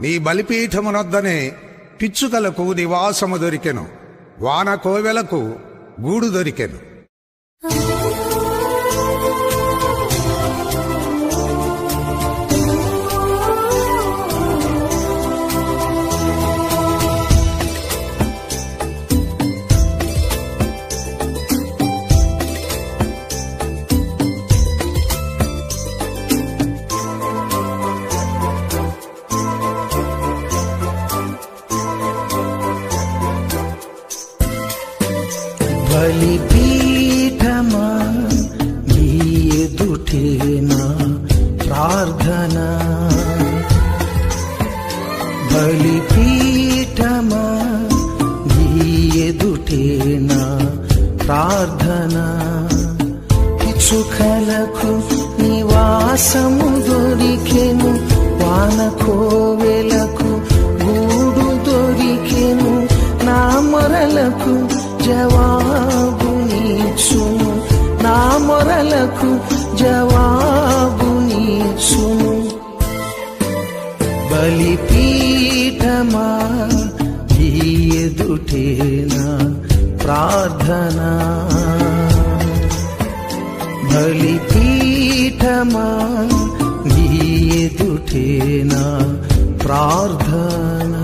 నీ బలిపీఠమునొద్దనే పిచ్చుకలకు నివాసము దొరికెను. వాన కోవెలకు గూడు దొరికెను. ఎదుటేనా ప్రార్థన. పిచ్చుకలకు నివాసము దొరికెను వాన కోవెలకు గూడు దొరికెను నా మొరలకు జవాబు నీచును నా మొరలకు జవాబు నీచును బలిపీఠమా ఈ ఎదుటేనా? ప్రార్థన. బలిపీఠమా నీ ఎదుటేనా ప్రార్థన.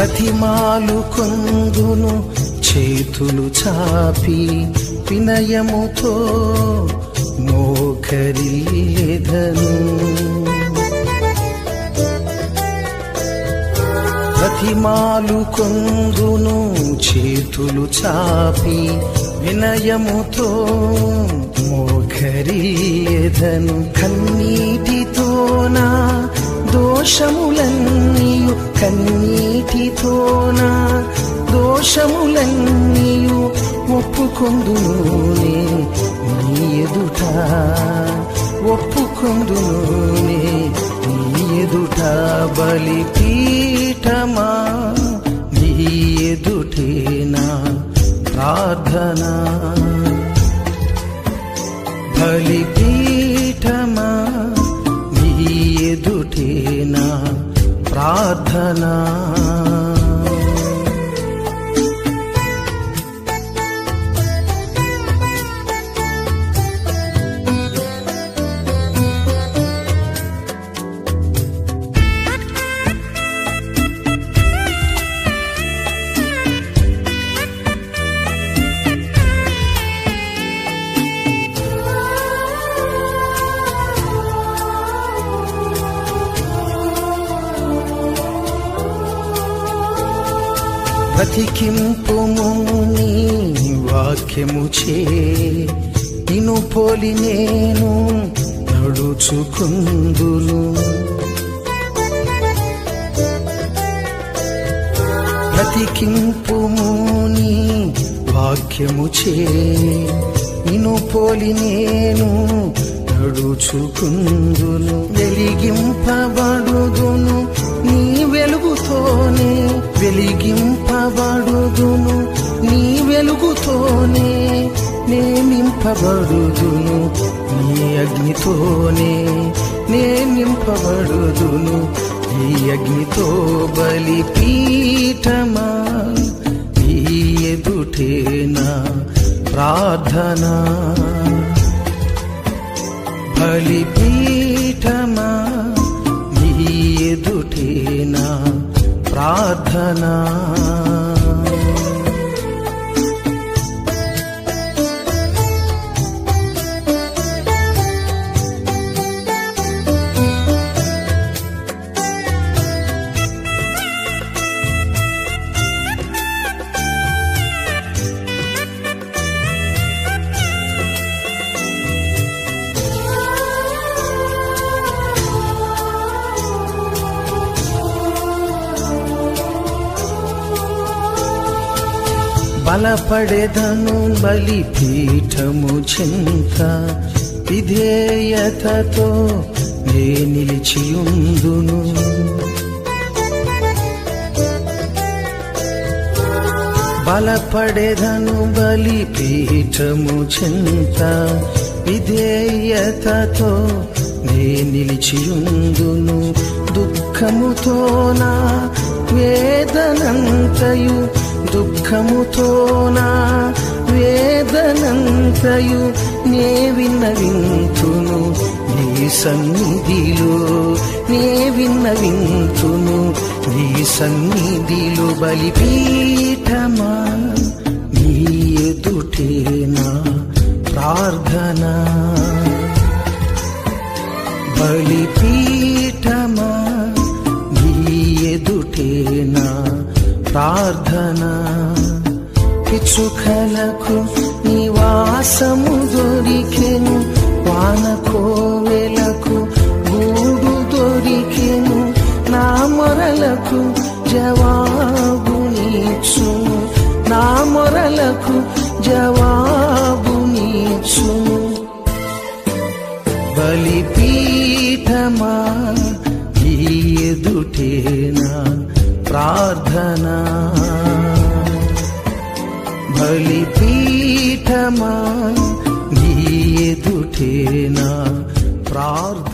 ప్రతిమాలు కొందును చేతులు చాపి వినయముతో మోకరిల్లేదను ప్రతిమాలు కొందును చేతులు చాపి వినయముతో మోకరిల్లేదను కన్నీటితోనా దోషములన్నీయు కన్నీటితోనా? దోషములన్నీయు ఒప్పుకొందును నీ ఎదుట. ఒప్పుకొందును నీ ఎదుట. బలిపీఠమా? నీ ఎదుటేనా ప్రార్థనా? బలి ప్రార్థన బ్రతికింపుము నీ వాక్యము చే. ఇను పోలి నేను నడుచుకుందును. బ్రతికింపుము నీ వాక్యము చే. ఇను పోలి నేను నడుచుకుందును. వెలిగింపబడుదును. నింపబడుదును నీ అగ్నితోనే నే నింపబడుదును. ఈ అగ్నితో బలి పీఠమా? ఈ ఎదుటేనా ప్రార్థన? బలి పీఠమా? ఈ ఎదుటేనా ప్రార్థనా? బలపడెదను బలిపీఠము చింత. విధేయతతో నే నిలిచియుందును. బలపడెదను బలిపీఠము చింత. విధేయతతో నే నిలిచియుందును. దుఃఖముతో నా వేదనంతయు దుఃఖముతో నా వేదనంతయు నే విన్నవింతును. నీ సన్నిధిలో నే విన్నవింతును. నీ సన్నిధిలో బలిపీఠమా? నీ ఎదుటేనా ప్రార్థన? బలిపీఠమా? నీ ఎదుటేనా ప్రార్థనా? పిచ్చుకలకు నివాసము దొరికెను వాన కోవెలకు గూడు దొరికెను నా మొరలకు జవాబు నీచును నా మొరలకు జవాబు నీచును బలిపీఠమా ఈ ఎదుటేనా ప్రార్థనా బలిపీఠమా? నీ ఎదుటేనా ప్రార్థ